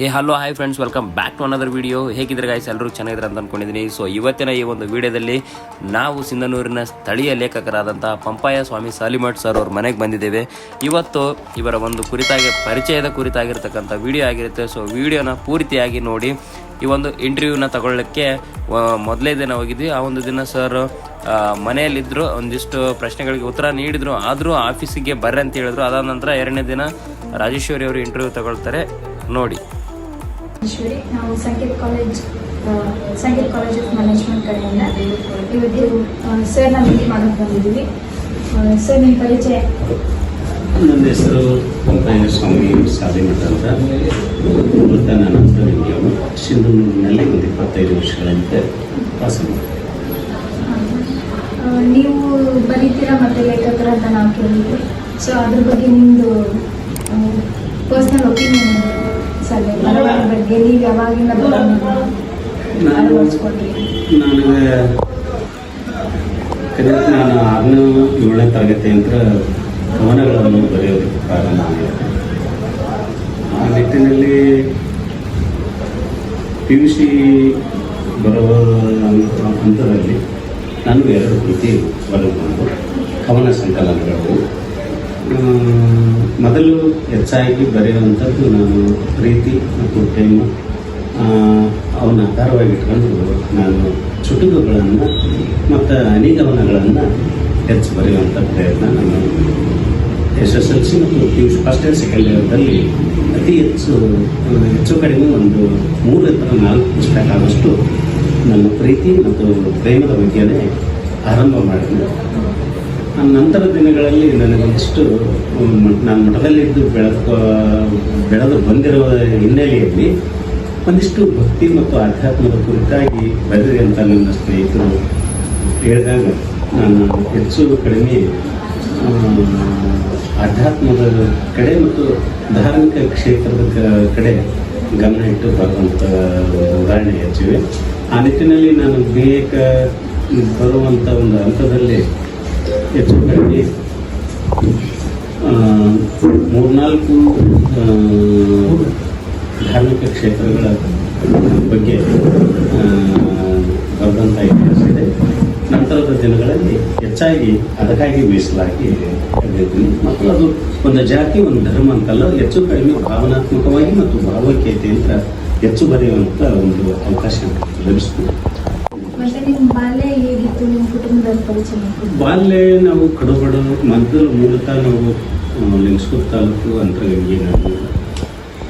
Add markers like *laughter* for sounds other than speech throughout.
Hey hello hi friends welcome back to another video ಹೇಗಿದ್ರೆ guys ಎಲ್ಲರೂ ಚೆನ್ನಾಗಿದ್ರೆ ಅಂತ ಅಂದ್ಕೊಂಡಿದ್ದೀನಿ ಸೊ ಇವತ್ತಿನ ಈ ಒಂದು ವಿಡಿಯೋದಲ್ಲಿ ನಾವು ಸಿಂಧನೂರಿನ ಸ್ಥಳೀಯ ಲೇಖಕರಾದಂಥ ಪಂಪಾಯ ಸ್ವಾಮಿ ಸಾಲಿಮಠ್ ಸರ್ ಅವ್ರ ಮನೆಗೆ ಬಂದಿದ್ದೇವೆ. ಇವತ್ತು ಇವರ ಒಂದು ಕುರಿತಾಗಿ, ಪರಿಚಯದ ಕುರಿತಾಗಿರ್ತಕ್ಕಂಥ ವಿಡಿಯೋ ಆಗಿರುತ್ತೆ. ಸೊ ವಿಡಿಯೋನ ಪೂರ್ತಿಯಾಗಿ ನೋಡಿ, ಈ ಒಂದು ಇಂಟರ್ವ್ಯೂನ ತಗೊಳ್ಳೋಕ್ಕೆ ಮೊದಲೇ ದಿನ ಹೋಗಿದ್ವಿ. ಆ ಒಂದು ದಿನ ಸರ್ ಮನೆಯಲ್ಲಿದ್ದರು ಒಂದಿಷ್ಟು ಪ್ರಶ್ನೆಗಳಿಗೆ ಉತ್ತರ ನೀಡಿದರು. ಆದರೂ ಆಫೀಸಿಗೆ ಬರ್ರಿ ಅಂತ ಹೇಳಿದ್ರು. ಅದಾದ ನಂತರ ಎರಡನೇ ದಿನ ರಾಜೇಶ್ವರಿ ಅವರು ಇಂಟರ್ವ್ಯೂ ತಗೊಳ್ತಾರೆ. ನೋಡಿ. ಈಶ್ವರಿ ನಾವು ಸಂಕೇತ್ ಕಾಲೇಜ್ ಸಂಗೀತ ಸಂಕೇತ್ ಕಾಲೇಜ್ ಆಫ್ ಮ್ಯಾನೇಜ್ಮೆಂಟ್ ಕಡೆಯಿಂದ ಇವತ್ತು ಸರ್ನ ಮೀಟ್ ಮಾಡೋಕೆ ಬಂದಿದ್ದೀವಿ. ಸರ್ ನಿಮ್ಮ ಪರಿಚಯ? ನನ್ನ ಹೆಸರು ಪಂಪಾಯ ಸ್ವಾಮಿ ಸಾಲಿಮಠ ಅಂತ. ಮೃತ ನಾನು ಅಂತರ್ವಿದ್ಯವು ಸಿಂಧೂರಿನಲ್ಲಿ ಒಂದು ಇಪ್ಪತ್ತೈದು ವರ್ಷಗಳಿಂದ ವಾಸ. ನೀವು ಬರೀತೀರಾ ಮತ್ತು ಲೇಖಕರ ಅಂತ ನಾವು ಕೇಳಿದ್ವಿ ಸೊ ಅದ್ರ ಬಗ್ಗೆ ನಿಮ್ಮದು ಪರ್ಸ್ನಲ್ ಒಪಿನಿಯನ್ ನನಗೆ ನಾನು ಆರನೇ ಏಳನೇ ತರಗತಿಯಿಂದ ಕವನಗಳನ್ನು ಬರೆಯೋದಕ್ಕೆ ಪ್ರಾರಂಭ ಮಾಡಿದೆ ಆ ನಿಟ್ಟಿನಲ್ಲಿ ಪಿ ಯು ಸಿ ಬರುವ ಹಂತ- ಹಂತದಲ್ಲಿ ನನಗೆ ಎರಡು ಕೃತಿ ಬರೆದುಕೊಂಡು ಕವನ ಸಂಕಲನಗಳು ಮೊದಲು ಹೆಚ್ಚಾಗಿ ಬರೆಯುವಂಥದ್ದು ನಾನು ಪ್ರೀತಿ ಮತ್ತು ಪ್ರೇಮ ಅವನ ಅವನ್ನ ಆಧಾರವಾಗಿ ಇಟ್ಕೊಂಡು ನಾನು ಚುಟುಕುಗಳನ್ನು ಮತ್ತು ಅನಿಗಮನಗಳನ್ನು ಹೆಚ್ಚು ಬರೆಯುವಂಥ ಪ್ರಯತ್ನ ನಾನು ಎಸ್ ಎಸ್ ಎಲ್ ಸಿ ಮತ್ತು P U first and second ಇಯರ್ದಲ್ಲಿ ಅತಿ ಹೆಚ್ಚು ಹೆಚ್ಚು ಕಡಿಮೆ ಒಂದು ಮೂರರಿಂದ ನಾಲ್ಕು ಪುಸ್ತಕ ಆದಷ್ಟು ನನ್ನ ಪ್ರೀತಿ ಮತ್ತು ಪ್ರೇಮದ ಬಗ್ಗೆನೇ ಆರಂಭ ಮಾಡಿದೆ. ಆ ನಂತರ ದಿನಗಳಲ್ಲಿ ನನಗೊಂದಿಷ್ಟು ನಾನು ಮಠದಲ್ಲಿದ್ದು ಬೆಳೆದು ಬೆಳೆದು ಬಂದಿರುವ ಹಿನ್ನೆಲೆಯಲ್ಲಿ ಒಂದಿಷ್ಟು ಭಕ್ತಿ ಮತ್ತು ಆಧ್ಯಾತ್ಮದ ಕುರಿತಾಗಿ ಬರೆದಿದೆ ಅಂತ ನನ್ನ ಸ್ನೇಹಿತರು ಹೇಳಿದಾಗ ನಾನು ಹೆಚ್ಚು ಕಡಿಮೆ ಆಧ್ಯಾತ್ಮದ ಕಡೆ ಮತ್ತು ಧಾರ್ಮಿಕ ಕ್ಷೇತ್ರದ ಕಡೆ ಗಮನ ಇಟ್ಟು ಬರುವಂಥ ಉದಾಹರಣೆ ಹೆಚ್ಚಿವೆ. ಆ ನಿಟ್ಟಿನಲ್ಲಿ ನಾನು ಬೇಗ ಬರುವಂಥ ಒಂದು ಹಂತದಲ್ಲಿ ಹೆಚ್ಚು ಕಡಿಮೆ ಮೂರ್ನಾಲ್ಕು ಧಾರ್ಮಿಕ ಕ್ಷೇತ್ರಗಳ ಬಗ್ಗೆ ಬರೆದಂಥ ಇತಿಹಾಸ ಇದೆ. ನಂತರದ ದಿನಗಳಲ್ಲಿ ಹೆಚ್ಚಾಗಿ ಅದಕ್ಕಾಗಿ ಮೀಸಲಾಗಿ ಮತ್ತು ಅದು ಒಂದು ಜಾತಿ, ಒಂದು ಧರ್ಮ ಅಂತಲ್ಲ ಹೆಚ್ಚು ಕಡಿಮೆ ಭಾವನಾತ್ಮಕವಾಗಿ ಮತ್ತು ಭಾವೈಕ್ಯತೆಯಿಂದ ಹೆಚ್ಚು ಬರೆಯುವಂಥ ಒಂದು ಅವಕಾಶ ಲಭಿಸ್ತದೆ ಬಾಲ್ಯ ನಾವು ಕಡುಬಡು ಮೊದಲು ಮೂಲತಃ ನಾವು ಲಿಂಗಸ್ಕೂರು ತಾಲೂಕು ಅಂತರಗಂಗೆ ನಾವು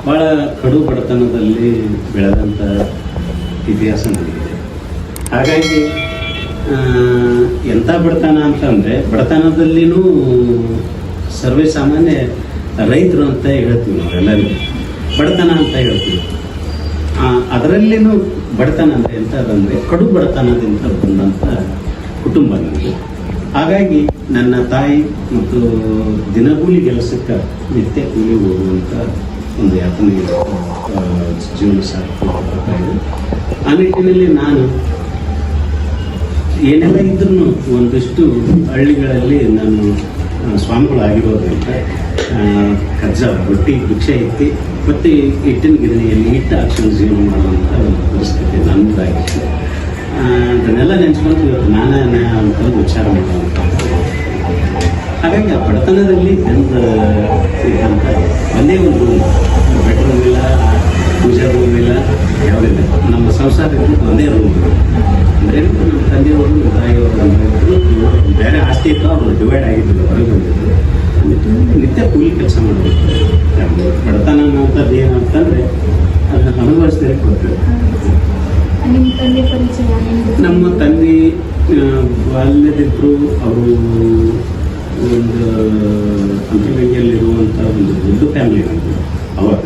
ಭಾಳ ಕಡು ಬಡತನದಲ್ಲಿ ಬೆಳೆದಂಥ ಇತಿಹಾಸ ನನಗಿದೆ ಹಾಗಾಗಿ ಎಂಥ ಬಡತನ ಅಂತಂದರೆ, ಬಡತನದಲ್ಲಿನೂ ಸರ್ವೇ ಸಾಮಾನ್ಯ ರೈತರು ಅಂತ ಹೇಳ್ತೀವಿ ನಾವೆಲ್ಲರೂ ಬಡತನ ಅಂತ ಹೇಳ್ತೀವಿ. ಅದರಲ್ಲಿನೂ ಬಡತನ ಅಂದರೆ ಎಂಥದಂದರೆ ಕಡು ಬಡತನದಿಂದ ಬಂದಂಥ ಕುಟುಂಬ ನನಗೆ. ಹಾಗಾಗಿ ನನ್ನ ತಾಯಿ ಮತ್ತು ದಿನಗೂಲಿ ಕೆಲಸಕ್ಕೆ ನಿತ್ಯ ಕೂಲಿ ಹೋಗುವಂಥ ಒಂದು ಯಾತನೆ ಜೀವನ ಇದೆ. ಆ ನಿಟ್ಟಿನಲ್ಲಿ ನಾನು ಏನೆಲ್ಲ ಇದ್ರೂ ಒಂದಿಷ್ಟು ಹಳ್ಳಿಗಳಲ್ಲಿ ನಾನು ಸ್ವಾಮಿಗಳು ಸ್ವಾಮಿಗಳಾಗಿರೋದ್ರಿಂದ ಆ, ಕಜ್ಜ ಬಟ್ಟಿ ಭಿಕ್ಷೆ ಎತ್ತಿ ಮತ್ತು ಹಿಟ್ಟಿನ ಗಿರಣಿಯಲ್ಲಿ ಹಿಟ್ಟು ಹಾಕ್ಕೊಂಡು ಜೀವನ ಮಾಡುವಂಥ ಒಂದು ಪರಿಸ್ಥಿತಿ ನನ್ನದಾಗಿತ್ತು ಅದನ್ನೆಲ್ಲ ನೆನೆಸ್ಕೊಂಡು ಇವತ್ತು ನಾನೇ ಅಂತಂದು ವಿಚಾರ ಮಾಡುವಂಥ ಹಾಗಾಗಿ ಆ ಬಡತನದಲ್ಲಿ ಎಂತ ಸಿದ್ಧಾಂತ ಒಂದೇ ಒಂದು ಬೆಡ್ರೂಮ್ ಇಲ್ಲ, ಪೂಜಾ ರೂಮ್ ಇಲ್ಲ ಯಾವುದಿಲ್ಲ ನಮ್ಮ ಸಂಸಾರಕ್ಕೆ ಒಂದೇ ರೂಮ್ ಅಂದರೆ ನಮ್ಮ ತಂದೆಯವರು, ನಮ್ಮ ತಾಯಿಯವರು ಬೇರೆ ಆಸ್ತಿ ಇತ್ತು, ಅವರು ಡಿವೈಡ್ ಆಗಿದ್ದರು ಹೊರಗೆ ಬಂದಿದ್ದು ನಿತ್ಯ ಕೂಲಿ ಕೆಲಸ ಮಾಡಬೇಕು. ಬಡತನ ಅನ್ನೋಂಥದ್ದು ಏನಂತಂದರೆ ಅದನ್ನು ಅನುಭವಿಸಿದ್ರೆ ಕೊಡ್ತೇವೆ ನಿಮ್ಮ ತಂದೆ ಬಾಲ್ಯದಿದ್ರು ಅವರು ಒಂದು ಅಂಕಲಿಗೆಯಲ್ಲಿರುವಂಥ ಒಂದು ದೊಡ್ಡ ಫ್ಯಾಮಿಲಿ ಆಗಿದೆ ಅವಾಗ.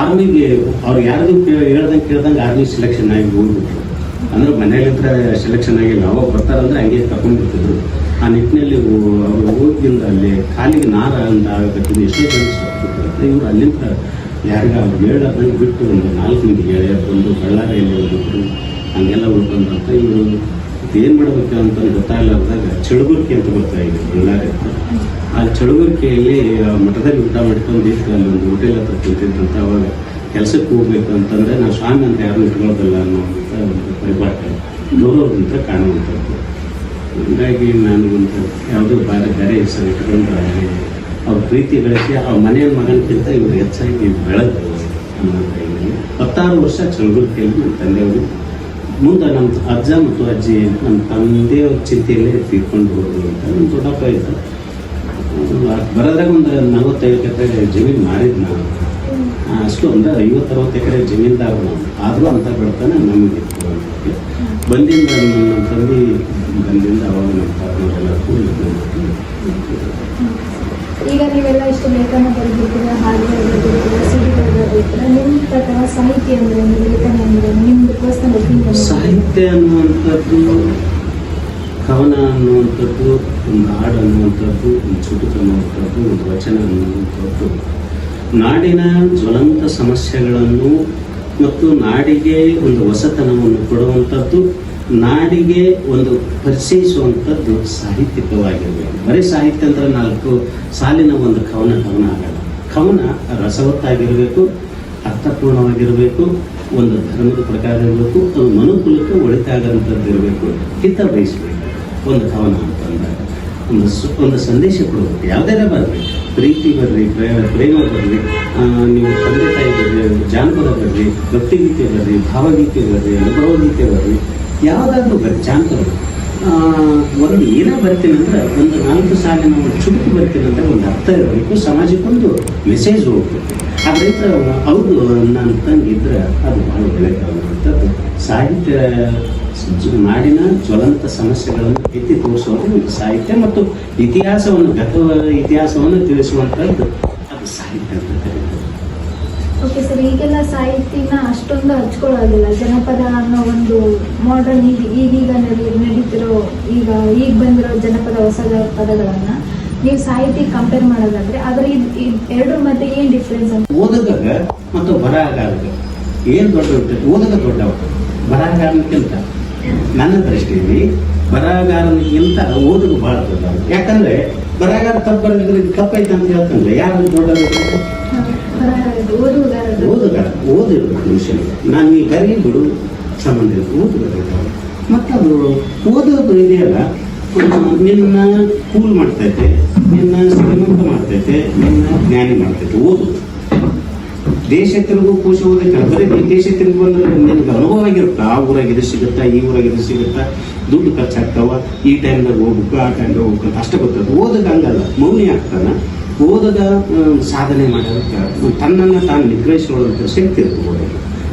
ಆರ್ಮಿಗೆ ಅವ್ರು ಯಾರ್ದು ಹೇಳ್ದಂಗೆ ಕೇಳ್ದಂಗೆ ಆರ್ಮಿ ಸೆಲೆಕ್ಷನ್ ಆಗಿ ಹೋಗ್ಬಿಟ್ರು. ಅಂದ್ರೆ ಮನೇಲಿಂದ ಸೆಲೆಕ್ಷನ್ ಆಗಿಲ್ಲ, ಅವಾಗ ಬರ್ತಾರಂದ್ರೆ ಹಂಗೆ ತಕೊಂಡಿರ್ತಿದ್ರು ಆ ನಿಟ್ಟಿನಲ್ಲಿ ಅವ್ರು ಹೋಗಿಂದ ಅಲ್ಲಿ ಕಾಲಿಗೆ ನಾರ ಅಂತ ಆಗಬೇಕಿದ್ದು ಎಷ್ಟೋ ಜನ ಇವರು ಅಲ್ಲಿಂದ ಯಾರಿಗ ಅವ್ರು ಬಂದು ಬಿಟ್ಟು ಒಂದು ನಾಲ್ಕು ಮಂದಿ ಗೆಳೆಯರು ಬಂದು ಬಳ್ಳಾರಿಯಲ್ಲಿ ಹೋಗಿದ್ರು ಹಂಗೆಲ್ಲ ಉಳ್ಕೊಂಡಂತ ಇವರು ಏನು ಮಾಡಬೇಕು ಅಂತ ಗೊತ್ತಾಗಲಾರ್ದಾಗ ಚಿಳುಗುರ್ಕಿ ಅಂತ ಇದೆ ಬಳ್ಳಾರಿ ಆ ಚಳುವಳಿಕೆಯಲ್ಲಿ, ಆ ಮಠದಲ್ಲಿ ಊಟ ಮಾಡ್ಕೊಂಡು ಅಲ್ಲಿ ಒಂದು ಹೋಟೆಲ್ ಹತ್ರ ಕೂತಿದ್ದಂತ ಅವಾಗ ಕೆಲಸಕ್ಕೆ ಹೋಗ್ಬೇಕು ಅಂತಂದ್ರೆ ನಾವು ಸ್ವಾಮಿ ಅಂತ ಯಾರು ಇಟ್ಕೊಳ್ಳೋದಿಲ್ಲ ಅನ್ನೋಂಥ ಒಂದು ಪರಿಪಾಠ ಗೌರವದಂತ ಕಾಣುವಂಥದ್ದು. ಹೀಗಾಗಿ ನಾನು ಒಂದು ಯಾವುದೋ ಬೇರೆ ಬೇರೆ ಹೆಸರು ಇಟ್ಕೊಂಡು ಅವ್ರ ಪ್ರೀತಿ ಬೆಳೆಸಿ, ಅವ್ರ ಮನೆಯ ಮಗನಕ್ಕಿಂತ ಇವರು ಹೆಚ್ಚಾಗಿ ಬೆಳೆದು ಇದೀನಿ. ಹತ್ತಾರು ವರ್ಷ ಚಳವಳಿಕೆಯಲ್ಲಿ ನಮ್ಮ ತಂದೆಯವರು, ಮುಂದೆ ನಮ್ಮ ಅಜ್ಜ ಮತ್ತು ಅಜ್ಜಿ, ನಮ್ಮ ತಂದೆಯವ್ರ ಚಿಂತೆಯಲ್ಲೇ ತೀರ್ಕೊಂಡು ಹೋದ್ರು ಅಂತ ನಮ್ಮ ದೊಡ್ಡಪ್ಪ ಇದ್ದ ಬರೋದ್ರಾಗ ಒಂದು ನಲವತ್ತೈದು ಎಕರೆ ಜಮೀನು ಮಾರಿದ್ದು ನಾವು ಅಷ್ಟು ಅಂದ್ರೆ ಐವತ್ತು ಅರವತ್ತು ಎಕರೆ ಜಮೀನ್ದಾಗ ನಾವು. ಆದರೂ ಅಂತ ಬೆಳ್ತಾನೆ ನಮಗೆ. ಬಂದಿಂದ ನಮ್ಮ ತಂದೆ ಬಂದಿಂದ ಅವಾಗ ನಮ್ಮ ತಾತನವರೆಲ್ಲ ಕೂಡಿ ಈಗ ನೀವೆಲ್ಲ ಇಷ್ಟು ಲೇಖನ ಬರೆದಿರ್ತೀರ, ಹಾಗೆ ಸಿಡಿಗಳು ಬರೆದಿರ್ತೀರ, ನಿಮ್ಮ ಪ್ರಕಾರ ಸಾಹಿತ್ಯ ಅಂದ್ರೆ ಲೇಖನ ಅಂದ್ರೆ ನಿಮ್ದು ಪರ್ಸನಲ್ ಒಪಿನಿಯನ್ ಸಾಹಿತ್ಯ ಅನ್ನುವಂಥದ್ದು, ಕವನ ಅನ್ನುವಂಥದ್ದು ಒಂದು ಹಾಡು ಅನ್ನುವಂಥದ್ದು ಒಂದು ಚುಟುಕು ಅನ್ನುವಂಥದ್ದು ಒಂದು ವಚನ ಅನ್ನುವಂಥದ್ದು, ನಾಡಿನ ಜ್ವಲಂತ ಸಮಸ್ಯೆಗಳನ್ನು ಮತ್ತು ನಾಡಿಗೆ ಒಂದು ಹೊಸತನವನ್ನು ಕೊಡುವಂಥದ್ದು ನಾಡಿಗೆ ಒಂದು ಪರಿಚಯಿಸುವಂಥದ್ದು ಸಾಹಿತ್ಯಿಕವಾಗಿರಬೇಕು. ಬರೀ ಸಾಹಿತ್ಯ ಅಂದ್ರೆ ನಾಲ್ಕು ಸಾಲಿನ ಒಂದು ಕವನ ಕವನ ಆಗಲ್ಲ. ಕವನ ರಸವತ್ತಾಗಿರಬೇಕು, ಅರ್ಥಪೂರ್ಣವಾಗಿರಬೇಕು, ಒಂದು ಧರ್ಮದ ಪ್ರಕಾರ ಇರಬೇಕು, ಅದು ಮನುಕುಲಕ್ಕೆ ಒಳಿತಾಗಂಥದ್ದು ಇರಬೇಕು ಹಿತ ಬಯಸಬೇಕು ಒಂದು ಕವನ ಅಂತಂದಾಗ ಒಂದು ಒಂದು ಸಂದೇಶ ಕೊಡಬೇಕು. ಯಾವುದೇ ಬರಲಿ ಪ್ರೀತಿ ಬರಲಿ ಪ್ರೇಮ ಬರಲಿ ನೀವು ತಂದೆ ತಾಯಿ ಬರಲಿ ಜಾನಪದ ಬರಲಿ ಭಕ್ತಿಗೀತೆ ಬರಲಿ ಭಾವಗೀತೆ ಬರಲಿ ಅನುಭವ ಗೀತೆ ಬರಲಿ ಯಾವುದಾದ್ರೂ ಆ, ಒಂದು ಏನೇ ಬರ್ತೀನಿ ಅಂದ್ರೆ ಒಂದು ನಾಲ್ಕು ಸಾಲ ಒಂದು ಚುಟುಕು ಬರ್ತೀನಿ ಅಂದ್ರೆ ಒಂದು ಅರ್ಥ ಇರಬೇಕು ಸಮಾಜಕ್ಕೊಂದು ಮೆಸೇಜ್ ಹೋಗ್ಬೇಕು. ಅದರಿಂದ ಹೌದು ನನ್ನ ತಂಗಿದ್ರೆ ಅದು ಬಹಳ ಒಳ್ಳೆಯದಾಗುವಂಥದ್ದು ಸಾಹಿತ್ಯ ನಾಡಿನ ಜ್ವಲಂತ ಸಮಸ್ಯೆಗಳನ್ನು ಎತ್ತಿ ತೋರಿಸುವುದು ಸಾಹಿತ್ಯ ಮತ್ತು ಇತಿಹಾಸವನ್ನು ಗತ ಇತಿಹಾಸವನ್ನು ತಿಳಿಸುವಂಥದ್ದು ಅದು ಸಾಹಿತ್ಯ ಓಕೆ ಸರ್ ಈಗೆಲ್ಲ ಸಾಹಿತ್ಯನ ಅಷ್ಟೊಂದು ಹಚ್ಕೊಳ್ಳೋದಿಲ್ಲ. ಜನಪದ ಅನ್ನೋ ಒಂದು ಮಾಡರ್ನ್ ಈಗ ಈಗೀಗ ನಡಿ ನಡೀತಿರೋ ಈಗ ಈಗ ಬಂದಿರೋ ಜನಪದ ಹೊಸ ಪದಗಳನ್ನ ನೀವು ಸಾಹಿತ್ಯ ಕಂಪೇರ್ ಮಾಡೋದಾದ್ರೆ ಅದ್ರ ಎರಡರ ಮಧ್ಯೆ ಏನ್ ಡಿಫ್ರೆನ್ಸ್ ಅಂತ? ಮತ್ತು ಬರಹಗಾರಗ ಏನು ದೊಡ್ಡ ವ್ಯಕ್ತಿ? ದೊಡ್ಡ ದೊಡ್ಡವ ಬರಹಗಾರನಿಗಿಂತ ನನ್ನ ದೃಷ್ಟಿಯಲ್ಲಿ ಬರಹಗಾರನಿಗಿಂತ ಓದುಗ ಬಹಳ ದೊಡ್ಡ ಯಾಕಂದ್ರೆ ಬರಹಗಾರ ತಪ್ಪು ತಪ್ಪೈತೆ ಅಂತ ಹೇಳ್ತಂದ್ರೆ ಯಾರು ದೊಡ್ಡವರು? ಓದುಗ ಓದಿರ್ಬೇಕು ನಾನು ಈ ಕರೆ ಬಿಡು, ಸಂಬಂಧ ಓದಬೇಕಾಗ್ತದೆ ಮತ್ತೆ ಅದು ಓದೋದು ಇದೆಯಲ್ಲ ನಿನ್ನ ಕೂಲ್ ಮಾಡ್ತೈತೆ ನಿನ್ನ ಶ್ರೀಮಂತ ಮಾಡ್ತೈತೆ ನಿನ್ನ ಜ್ಞಾನಿ ಮಾಡ್ತೈತೆ ಓದು. ದೇಶ ತಿರುಗು ಕೋಶ ಓದಕ್ಕೆ ಬರೀ ದೇಶ ತಿರುಗು ಅಂದ್ರೆ ನಿನಗೆ ಅನುಭವ ಆಗಿರುತ್ತೆ? ಆ ಊರಾಗ ಇದು ಸಿಗುತ್ತಾ? ಈ ಊರಾಗ ಇದು ಸಿಗುತ್ತಾ? ದುಡ್ಡು ಖರ್ಚಾಗ್ತಾವ? ಈ ಟೈಮ್ದಾಗ ಹೋಗ್ಬೇಕು, ಆ ಟೈಮ್ದಾಗ ಹೋಗ್ಬೇಕು ಅಷ್ಟೇ ಗೊತ್ತದ ಓದಕ್ಕೆ ಹಂಗಲ್ಲ ಮೌನಿ ಆಗ್ತಾನ. ಓದಗ ಆ, ಸಾಧನೆ ಮಾಡೋದಕ್ಕೆ ತನ್ನನ್ನು ತಾನು ನಿಗ್ರಹಿಸಿಕೊಳ್ಳೋದಕ್ಕೆ ಶಕ್ತಿ ಇರುತ್ತೆ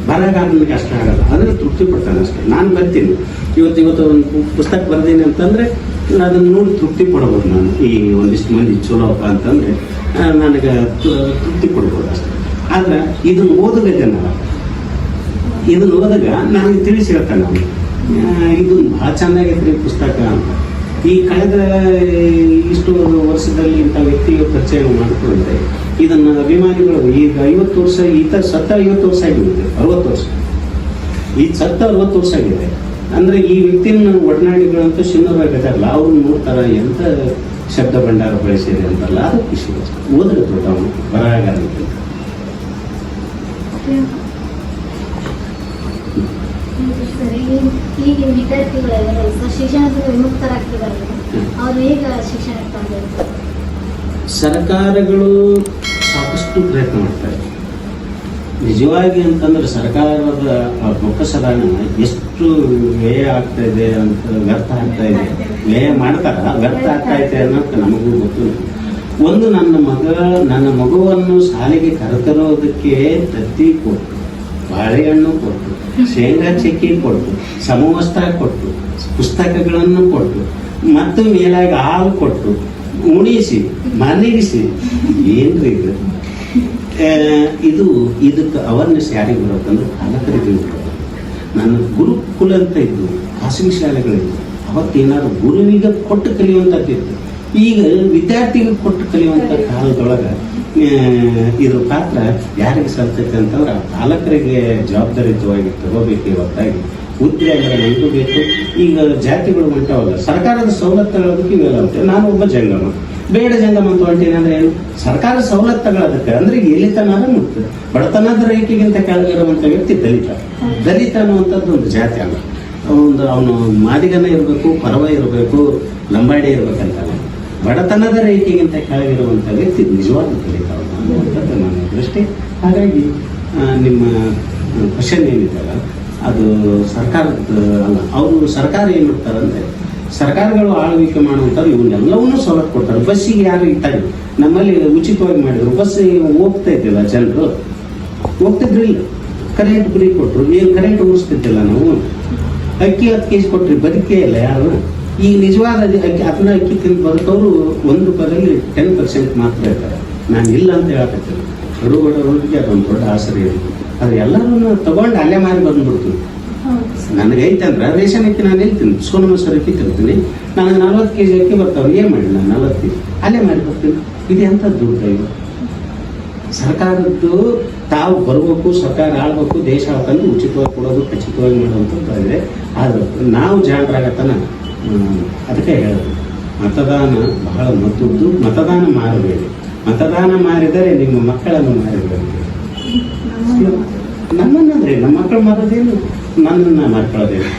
ಬರಹಗಾರನಿಗೆ ಅಷ್ಟ ಆಗಲ್ಲ ಅದನ್ನು ತೃಪ್ತಿ ಪಡ್ತಾನೆ ಅಷ್ಟೇ. ನಾನು ಬರ್ತೀನಿ. ಇವತ್ತು ಇವತ್ತು ಒಂದು ಪುಸ್ತಕ ಬರ್ತೀನಿ ಅಂತಂದ್ರೆ ಅದನ್ನು ನೋಡಿ ತೃಪ್ತಿ ಪಡ್ಬೋದು ನಾನು. ಈ ಒಂದಿಷ್ಟು ಮಂದಿ ಚಲೋಪ್ಪ ಅಂತಂದ್ರೆ ನನಗೆ ತೃಪ್ತಿ ಕೊಡ್ಬೋದು ಅಷ್ಟೇ. ಆದ್ರೆ ಇದನ್ನು ಓದುಗ ಜನ ಇದನ್ನು ಓದಾಗ ನನಗೆ ತಿಳಿಸಿ ಹೇಳ್ತಾನೆ ಅವನು ಇದು ಭಾಳ ಚೆನ್ನಾಗೈತ್ರಿ ಪುಸ್ತಕ ಅಂತ. ಈ ಕಳೆದ ಇಷ್ಟು ವರ್ಷದಲ್ಲಿ ಇಂಥ ವ್ಯಕ್ತಿಯ ಪರಿಚಯ ಮಾಡಿಕೊಂಡ್ರೆ ಇದನ್ನ ಅಭಿಮಾನಿಗಳು ಈಗ ಐವತ್ತು ವರ್ಷ, ಈತ ಸತ್ತ ಐವತ್ತು ವರ್ಷ ಆಗಿರುತ್ತೆ ಅರವತ್ತು ವರ್ಷ. ಈ ಸತ್ತ ಅರವತ್ತು ವರ್ಷ ಆಗಿದೆ. ಅಂದ್ರೆ ಈ ವ್ಯಕ್ತಿನ ಒಡನಾಡಿಗಳಂತ ಶಿನ್ನರಾಗಲ್ಲ ಅವ್ರು ನೋಡ್ತಾರ ಎಂತ ಶಬ್ದ ಭಂಡಾರ ಬಳಸಿದೆ ಅಂತಲ್ಲ, ಅದು ಖುಷಿ. ಅವನು ದೊಡ್ಡವನು ಬರಹಗಾರನಿಗೆ ಸರಿ ಈ- ಈಗಿನ ಶಿಕ್ಷಣದಿಂದ ವಿಮುಕ್ತರಾಗ್ತಿದ್ದಾರೆ. ಅವರು ಈಗ ಶಿಕ್ಷಣ ತಗೊಂಡಿರ್ತಾರೆ ಸರ್ಕಾರಗಳು ಸಾಕಷ್ಟು ಪ್ರಯತ್ನ ಮಾಡ್ತಾರೆ ನಿಜವಾಗಿ ಅಂತಂದ್ರೆ ಸರ್ಕಾರದ ಆ ಸದಾನ ಎಷ್ಟು ವ್ಯಯ ಆಗ್ತಾ ಇದೆ ಅಂತ ವ್ಯರ್ಥ ಆಗ್ತಾ ಇದೆ. ವ್ಯಯ ಮಾಡ್ತಾರ, ವ್ಯರ್ಥ ಆಗ್ತಾ ಇದೆ ಅನ್ನೋದು ನಮಗೂ ಗೊತ್ತು. ಒಂದು ನನ್ನ ಮಗ, ನನ್ನ ಮಗುವನ್ನು ಶಾಲೆಗೆ ಕರೆತರೋದಕ್ಕೆ ತತ್ತಿ ಕೊಟ್ಟು, ಬಾಳೆಹಣ್ಣು ಕೊಟ್ಟು ಶೇಂಗಾ ಚಕ್ಕಿ ಕೊಟ್ಟು, ಸಮವಸ್ತ್ರ ಕೊಟ್ಟು, ಪುಸ್ತಕಗಳನ್ನು ಕೊಟ್ಟು, ಮತ್ತು ಮೇಲಾಗಿ ಹಾಲು ಕೊಟ್ಟು, ಉಣಿಸಿ ಮಲಗಿಸಿ ಏನ್ರಿ ಇದು? ಇದು ಇದಕ್ಕೆ ಅವೇರ್ನೆಸ್ ಯಾರಿಗೆ ಬರುತ್ತಂದ್ರೆ ಪಾಲಕರಿಗೆ ಬರೋದು ನನ್ನ ಗುರುಕುಲ ಅಂತ ಇದ್ದು ಖಾಸಗಿ ಶಾಲೆಗಳಿದ್ದು, ಅವತ್ತೇನಾದ್ರು ಗುರುವಿಗೆ ಕೊಟ್ಟು ಕಲಿಯುವಂಥದ್ದಿತ್ತು ಈಗ ವಿದ್ಯಾರ್ಥಿಗಳು ಕೊಟ್ಟು ಕಲಿಯುವಂಥ ಕಾಲದೊಳಗೆ ಇದ್ರ ಪಾತ್ರ ಯಾರಿಗೆ ಸಲ್ತೈತೆ ಅಂತಂದ್ರೆ ಪಾಲಕರಿಗೆ ಜವಾಬ್ದಾರಿಯುತವಾಗಿ ತಗೋಬೇಕು ಇವತ್ತಾಗಿ ಹುದ್ದೆ ಅಂದ್ರೆ ಬೇಕು. ಈಗ ಜಾತಿಗಳು ಹೊಂಟವಲ್ಲ ಸರ್ಕಾರದ ಸವಲತ್ತುಗಳದಕ್ಕೆ ಇವೆಲ್ಲ ಅಂತ ನಾನು ಒಬ್ಬ ಜಂಗಮ. ಬೇಡ ಜಂಗಮ ಅಂತ ಹೊಂಟೇನಂದ್ರೆ ಏನು ಸರ್ಕಾರ ಸವಲತ್ತುಗಳು ಅದಕ್ಕೆ. ಅಂದ್ರೆ ಎಲ್ಲಿತನ ಮುಟ್ತದೆ ಬಡತನದ ರೇಖೆಗಿಂತ ಕೆಳಗಿರುವಂತ ವ್ಯಕ್ತಿ ದಲಿತ. ದಲಿತ ಅನ್ನುವಂಥದ್ದು ಒಂದು ಜಾತಿ ಅಲ್ಲ. ಒಂದು ಅವನು ಮಾದಿಗನ ಇರಬೇಕು, ಪರವ ಇರಬೇಕು, ಲಂಬಾಡಿ ಇರ್ಬೇಕಂತಲ್ಲ. ಬಡತನದ ರೇಖೆಗಿಂತ ಕೆಳಗಿರುವಂಥ ವ್ಯಕ್ತಿ ನಿಜವಾದ ದಲಿತ ಅವನು ಅನ್ನುವಂಥದ್ದು ನನ್ನ ದೃಷ್ಟಿ. ಹಾಗಾಗಿ ನಿಮ್ಮ ಕ್ವಶನ್ ಏನಿದೆಯಲ್ಲ, ಅದು ಸರ್ಕಾರದ, ಅಲ್ಲ, ಅವರು ಸರ್ಕಾರ ಏನು ಮಾಡ್ತಾರಂದ್ರೆ ಸರ್ಕಾರಗಳು ಆಳ್ವಿಕೆ ಮಾಡುವಂಥವ್ರು ಇವನ್ನೆಲ್ಲವನ್ನೂ ಸವಲತ್ತು ಕೊಡ್ತಾರೆ. ಬಸ್ಸಿಗೆ ಯಾರು ಇಟ್ಟಾಗ ನಮ್ಮಲ್ಲಿ ಉಚಿತವಾಗಿ ಮಾಡಿದ್ರು. ಬಸ್ ಹೋಗ್ತಾ ಇದ್ದಿಲ್ಲ ಜನರು. ಹೋಗ್ತಿದ್ರಿಲ್ಲ ಕರೆಂಟ್ ಫ್ರೀ ಕೊಟ್ಟರು ಏನು ಕರೆಂಟ್ ಉಳಿಸ್ತಿದ್ದಿಲ್ಲ ನಾವು. ಅಕ್ಕಿ ಹತ್ತು ಕೆ ಜಿ ಕೊಟ್ರಿ ಬದುಕೇ ಇಲ್ಲ ಯಾರು. ಈಗ ನಿಜವಾದ ಅಕ್ಕಿ ಅದನ್ನ ಅಕ್ಕಿ ತಿಂದು ಬದುಕವರು ಒಂದು ಪದಲ್ಲಿ ಟೆನ್ ಪರ್ಸೆಂಟ್ ಮಾತ್ರ ಹೇಳ್ತಾರೆ ನಾನು ಇಲ್ಲ ಅಂತ ಹೇಳಕತ್ತೀನಿ ಕಡುಬಡವರಿಗೆ ಅದೊಂದು ದೊಡ್ಡ ಆಸರೆ ಇರುತ್ತೆ ಅದು ಎಲ್ಲರೂ ತಗೊಂಡು ಅಲ್ಲೇ ಮಾರಿ ಬಂದ್ಬಿಡ್ತೀನಿ. ನನಗೈತಂದ್ರೆ ರೇಷನ್ ಅಕ್ಕಿ ನಾನು ಹೇಳ್ತೀನಿ. ಸೋನಮ ಸರ್ ಅಕ್ಕಿ ತಿಂತೀನಿ ನನಗೆ ನಲ್ವತ್ತು ಕೆ ಜಿ ಅಕ್ಕಿ ಬರ್ತಾವೆ ಏನು ಮಾಡಿ ನಾನು ನಲ್ವತ್ತು ಕೆ ಜಿ ಅಲ್ಲೇ ಮಾಡಿ ಬರ್ತೀನಿ. ಇದು ಎಂಥ ದುಡ್ಡು ಇದು? ಸರ್ಕಾರದ್ದು ತಾವು ಬರಬೇಕು ಸರ್ಕಾರ ಆಳ್ಬೇಕು ದೇಶ ಆಳ್ಕೊಂಡು ಉಚಿತವಾಗಿ ಕೊಡೋದು ಖಚಿತವಾಗಿ ಮಾಡುವಂಥದ್ದು ಇದೆ. ಆದ್ರೆ ನಾವು ಜಾಣರಾಗತ್ತನ? ಅದಕ್ಕೆ ಹೇಳೋದು ಮತದಾನ ಬಹಳ ಮತ್ತದ್ದು ಮತದಾನ ಮಾಡಬೇಡಿ ಮತದಾನ ಮಾಡಿದರೆ ನಿಮ್ಮ ಮಕ್ಕಳನ್ನು ಮಾಡಬೇಕು ನನ್ನನ್ನಂದ್ರೆ ನಮ್ಮನ್ನಂದ್ರೆ ನಮ್ಮ ಮಕ್ಕಳು ಮಾಡೋದೇನು ನನ್ನನ್ನು ಮಾಡ್ಕೊಳ್ಳೋದೇನು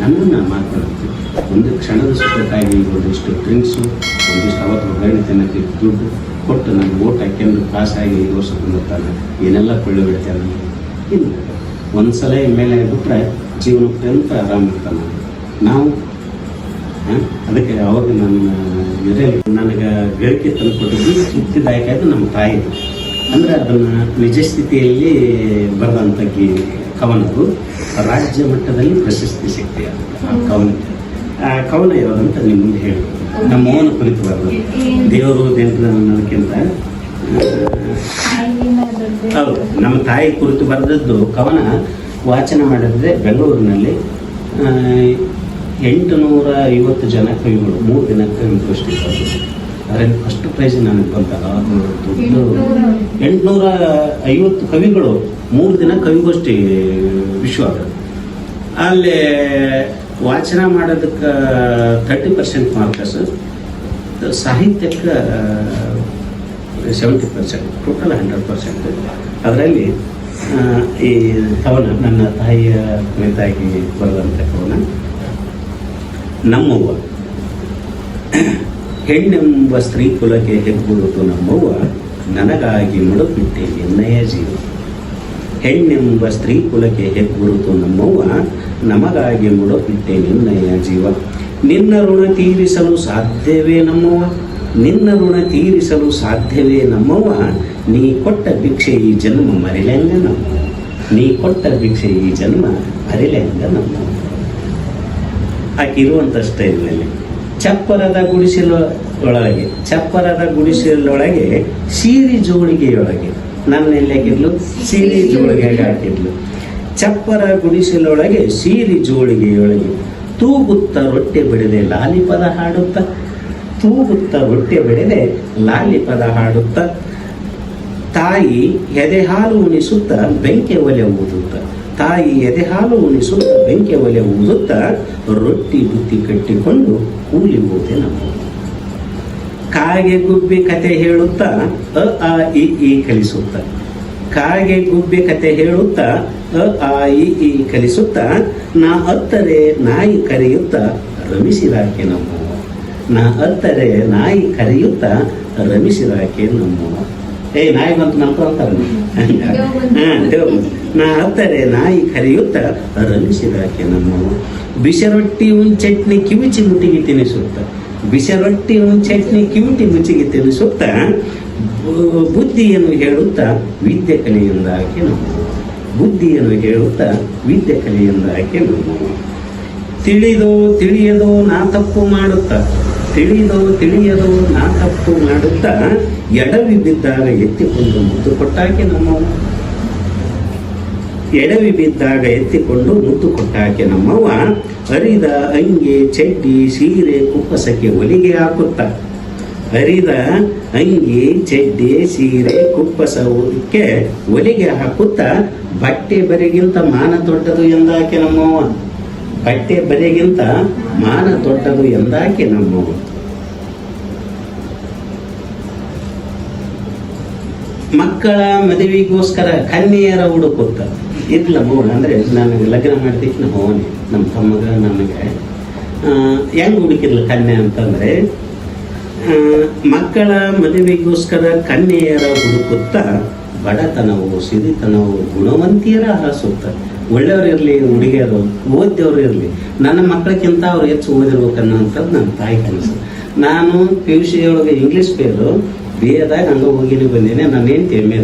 ನನ್ನನ್ನು ಮಾತಾಡೋದು ಒಂದು ಕ್ಷಣದ ಸುಖಕ್ಕಾಗಿ ಒಂದಿಷ್ಟು ಡ್ರಿಂಕ್ಸು ಒಂದಿಷ್ಟು ಅವತ್ತು ಒಗ್ಗರಣೆ ತಿನ್ನಕ್ಕೆ ದುಡ್ಡು ಕೊಟ್ಟು ನನಗೆ ಓಟ್ ಹಾಕ್ಯಂಡು ಪಾಸಾಗಿ ಈ ವರ್ಷ ಬಂದಿರ್ತಾನೆ ಏನೆಲ್ಲ ಕೊಳ್ಳೆ ಬಿಡ್ತಾನೆ ಇಲ್ಲ. ಒಂದು ಸಲ ಮೇಲೆ ಬಿಟ್ಟರೆ ಜೀವನಕ್ಕೆ ಅಂತ ಆರಾಮಿರ್ತಾನೆ ನಾವು? ಅದಕ್ಕೆ ಅವಾಗ ನನ್ನ ಇದೇ ನನಗೆ ಗಳಿಕೆ ತಂದು ಕೊಟ್ಟಿದ್ದು ತೃಪ್ತಿದಾಯಕ ಆಯ್ತು ನಮ್ಮ ತಾಯಿದು ಅಂದರೆ ಅದನ್ನು ನಿಜ ಸ್ಥಿತಿಯಲ್ಲಿ ಬರೆದಂಥ ಗೀ ಕವನದು ರಾಜ್ಯ ಮಟ್ಟದಲ್ಲಿ ಪ್ರಶಸ್ತಿ ಸಿಕ್ತಿ ಆ ಕವನ. ಆ ಕವನ ಇರೋದಂತ ನಿಮ್ಮ ಮುಂದೆ ಹೇಳಿ. ನಮ್ಮ ಮೌನ ಕುರಿತು ಬರೋದು. ದೇವರು ದೇಂದ್ರ ಅನ್ನೋದಕ್ಕಿಂತ ಹೌದು. ನಮ್ಮ ತಾಯಿ ಕುರಿತು ಬರೆದದ್ದು ಕವನ ವಾಚನ ಮಾಡಿದ್ರೆ ಬೆಂಗಳೂರಿನಲ್ಲಿ. ಎಂಟು ನೂರ ಐವತ್ತು ಜನ ಕವಿಗಳು ಮೂರು ದಿನ ಕವಿಗೋಷ್ಠಿ ಅದರಲ್ಲಿ ಫಸ್ಟ್ ಪ್ರೈಸ್ ನನಗೆ ಬಂದಾಗ ಎಂಟುನೂರ ಐವತ್ತು ಕವಿಗಳು, ಮೂರು ದಿನ ಕವಿಗೋಷ್ಠಿ ವಿಶ್ವ ಅಲ್ಲಿ ವಾಚನ ಮಾಡೋದಕ್ಕೆ ತರ್ಟಿ ಪರ್ಸೆಂಟ್ ಮಾರ್ಕಸ್ ಸಾಹಿತ್ಯಕ್ಕೆ seventy percent total hundred percent ಅದರಲ್ಲಿ ಈ ಕವನ ನನ್ನ ತಾಯಿಯ ಕುರಿತಾಗಿ ಬರೆದಂಥ ಕವನ ನಮ್ಮವ್ವ. ಹೆಣ್ಣೆಂಬ ಸ್ತ್ರೀ ಕುಲಕ್ಕೆ ಹೆಗ್ಗುರುತು ನಮ್ಮವ್ವ, ನನಗಾಗಿ ಮುಡುಪಿಟ್ಟೆ ಎನ್ನಯ ಜೀವ. ಹೆಣ್ಣೆಂಬ ಸ್ತ್ರೀ ಕುಲಕ್ಕೆ ಹೆಗ್ಗುರುತು ನಮ್ಮವ್ವ, ನಮಗಾಗಿ ಮುಡುಪಿಟ್ಟೆ ನಿನ್ನಯ ಜೀವ. ನಿನ್ನ ಋಣ ತೀರಿಸಲು ಸಾಧ್ಯವೇ ನಮ್ಮವ್ವ? ನಿನ್ನ ಋಣ ತೀರಿಸಲು ಸಾಧ್ಯವೇ ನಮ್ಮವ್ವ? ನೀ ಕೊಟ್ಟ ಭಿಕ್ಷೆ ಈ ಜನ್ಮ ಮರಿಲೆಂಗ ನಮ್ಮವ್ವ. ನೀ ಕೊಟ್ಟ ಭಿಕ್ಷೆ ಈ ಜನ್ಮ ಮರಿಲೆಂಗ ನಮ್ಮವ್ವ. ಆಕೆ ಇದರಲ್ಲಿ. ಚಪ್ಪರದ ಗುಡಿಸಲ ಒಳಗೆ ಚಪ್ಪರದ ಗುಡಿಸಲೊಳಗೆ ಸೀರಿ ಜೋಳಿಗೆಯೊಳಗೆ ನನ್ನ ಎಲ್ಲಿಗಿರ್ಲು ಸೀರಿ ಜೋಳಿಗೆಗೆ ಹಾಕಿದ್ಲು. ಚಪ್ಪರ ಗುಡಿಸಲೊಳಗೆ ಸೀರಿ ಜೋಳಿಗೆಯೊಳಗೆ ತೂಗುತ್ತ ರೊಟ್ಟೆ ಬೆಳೆದೆ ಲಾಲಿಪದ ಹಾಡುತ್ತ, ತೂಗುತ್ತ ರೊಟ್ಟೆ ಬೆಳೆದೆ ಲಾಲಿಪದ ಹಾಡುತ್ತ, ತಾಯಿ ಎದೆ ಹಾಲು ಉಣಿಸುತ್ತ, ಬೆಂಕಿ ಒಲೆ ಊದುತ್ತ. ತಾಯಿ ಎದೆ ಹಾಲು ಉಣಿಸುತ್ತ ಬೆಂಕಿ ಒಲೆ ಊದುತ್ತ ರೊಟ್ಟಿ ಬುತ್ತಿ ಕಟ್ಟಿಕೊಂಡು ಕೂಲಿ ನಮ್ಮ ಕಾಗೆ ಗುಬ್ಬಿ ಕತೆ ಹೇಳುತ್ತಾ, ಅ, ಆ, ಇ, ಈ ಕಲಿಸುತ್ತ. ಕಾಗೆ ಗುಬ್ಬಿ ಕತೆ ಹೇಳುತ್ತ, ಅ, ಆ, ಇ, ಈ ಕಲಿಸುತ್ತ. ನಾ ಅತ್ತರೆ ನಾಯಿ ಕರೆಯುತ್ತ ರಮಿಸಿದಾಕೆ ನಮ್ಮವ ನಾ ಅತ್ತರೆ ನಾಯಿ ಕರೆಯುತ್ತ ರಮಿಸಿದಾಕೆ ನಮ್ಮವ್ವ ಏ, ನಾಯಿ ಬಂತು ನಂತರ ಅಂತಾರ ನಾ ಹತ್ತಾರೆ ನಾಯಿ ಕರೆಯುತ್ತ ರಮಿಸಿದಾಕೆ ನಮ್ಮ ಬಿಸ ರೊಟ್ಟಿ ಉನ್ ಚಟ್ನಿ ಕಿವಿಚಿ ಮುಟ್ಟಿಗೆ ತಿನ್ನಿಸುತ್ತ ಬಿಸ ರೊಟ್ಟಿ ಉನ್ ಚಟ್ನಿ ಕಿವಿಟಿ ಮುಚ್ಚಿಗೆ ತಿನ್ನಿಸುತ್ತ ಬುದ್ಧಿಯನ್ನು ಹೇಳುತ್ತಾ ವಿದ್ಯೆ ಕಲೆಯಿಂದ ಆಕೆ ನಮ್ಮ ಬುದ್ಧಿಯನ್ನು ಹೇಳುತ್ತಾ ವಿದ್ಯೆ ಕಲೆಯಿಂದ ಆಕೆ ನಮ್ಮ ತಿಳಿದೋ ತಿಳಿಯದೋ ನಾ ತಪ್ಪು ಮಾಡುತ್ತಾ. ತಿಳಿದೋ ತಿಳಿಯದು ನಾ ತಪ್ಪು ಮಾಡುತ್ತಾ ಎಡವಿ ಬಿದ್ದಾಗ ಎತ್ತಿಕೊಂಡು ಮುದ್ದು ಕೊಟ್ಟಾಕೆ ನಮ್ಮವ ಎಡವಿ ಬಿದ್ದಾಗ ಎತ್ತಿಕೊಂಡು ಮುದ್ದು ಕೊಟ್ಟಾಕೆ ನಮ್ಮವ್ವ ಅರಿದ ಅಂಗಿ, ಚಡ್ಡಿ, ಸೀರೆ ಕುಪ್ಪಸಕ್ಕೆ ಒಲಿಗೆ ಹಾಕುತ್ತ. ಅರಿದ ಅಂಗಿ, ಚಡ್ಡಿ, ಸೀರೆ ಕುಪ್ಪಸಕ್ಕೆ ಒಲಿಗೆ ಹಾಕುತ್ತ. ಬಟ್ಟೆ ಬರಿಗಿಂತ ಮಾನ ದೊಡ್ಡದು ಎಂದಾಕೆ ನಮ್ಮವ್ವ? ಬಟ್ಟೆ ಬರೆಗಿಂತ ಮಾನ ದೊಡ್ಡದು ಎಂದಾಕೆ ನಮ್ಮ ಮಕ್ಕಳ ಮದುವೆಗೋಸ್ಕರ ಕನ್ಯೆಯರ ಹುಡುಕುತ್ತ ಇಲ್ಲ ಮೌಳ ಅಂದರೆ ನನಗೆ ಲಗ್ನ ಮಾಡಿದಕ್ಕೆ ನಮ್ಮ ನಮ್ಮ ತಮ್ಮಗ ನನಗೆ ಹೆಂಗೆ ಹುಡುಕಿರ್ಲ ಕನ್ಯೆ ಅಂತಂದ್ರೆ ಮಕ್ಕಳ ಮದುವೆಗೋಸ್ಕರ ಕನ್ಯೆಯರ ಹುಡುಕುತ್ತ ಬಡತನವು, ಸಿರಿತನವು, ಗುಣವಂತಿಯರ ಹರಸುತ್ತ ಒಳ್ಳೆಯವ್ರು ಇರಲಿ ಹುಡುಗಿಯರು ಓದ್ದವ್ರು ಇರಲಿ, ನನ್ನ ಮಕ್ಕಳಕ್ಕಿಂತ ಅವ್ರು ಹೆಚ್ಚು ಓದಿರ್ಬೇಕನ್ನೋಂಥದ್ದು ನನ್ನ ತಾಯಿ ಕನಸು. ನಾನು ಪಿ ಯು ಸಿ ಒಳಗೆ ಇಂಗ್ಲೀಷ್ ಪೇರು ಬಿ ಎದಾಗ ಹಂಗೆ ಹೋಗಿನಿ ಬಂದೇನೆ ನಾನು ಹೆಂಡ್ತಿ M *laughs*